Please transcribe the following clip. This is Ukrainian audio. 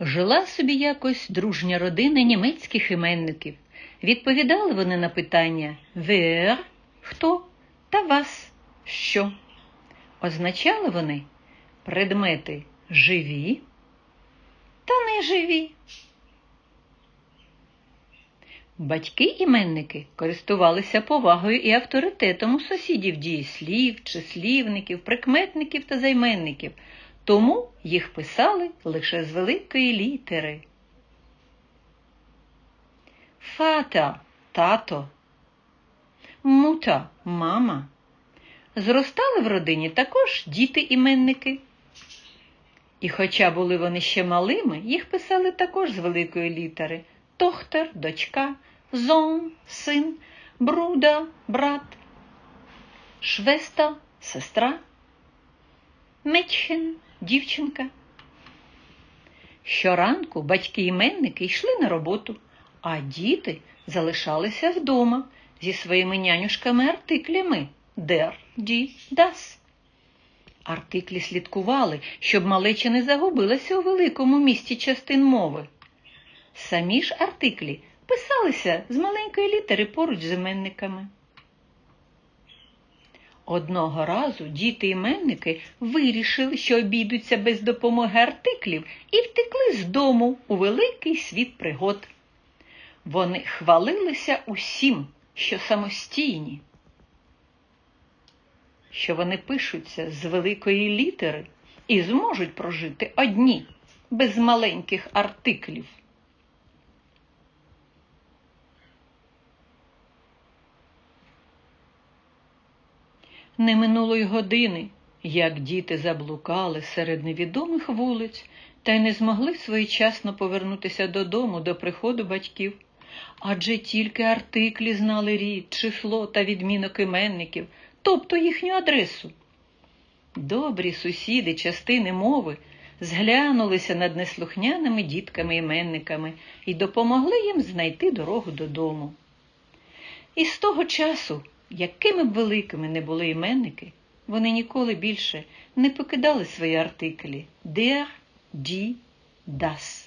Жила собі якось дружня родина німецьких іменників. Відповідали вони на питання «Wer» – хто та «was» – що. Означали вони предмети живі та неживі. Батьки-іменники користувалися повагою і авторитетом у сусідів дієслів, числівників, прикметників та займенників, тому їх писали лише з великої літери. Фата тато, мута мама. Зростали в родині також діти-іменники. І хоча були вони ще малими, їх писали також з великої літери Тохтер, дочка, зон, син, бруда, брат, швеста, сестра, мечхен, дівчинка. Щоранку батьки-іменники йшли на роботу, а діти залишалися вдома зі своїми нянюшками-артиклями der, die, das. Артиклі слідкували, щоб малеча не загубилася у великому місті частин мови. Самі ж артиклі писалися з маленької літери поруч з іменниками. Одного разу діти-іменники вирішили, що обійдуться без допомоги артиклів, і втекли з дому у великий світ пригод. Вони хвалилися усім, що самостійні, що вони пишуться з великої літери і зможуть прожити одні, без маленьких артиклів. Не минулої години, як діти заблукали серед невідомих вулиць та й не змогли своєчасно повернутися додому до приходу батьків, адже тільки артиклі знали рід, число та відмінок іменників, тобто їхню адресу. Добрі сусіди частини мови зглянулися над неслухняними дітками-іменниками і допомогли їм знайти дорогу додому. І з того часу якими б великими не були іменники, вони ніколи більше не покидали свої артиклі der, die, das.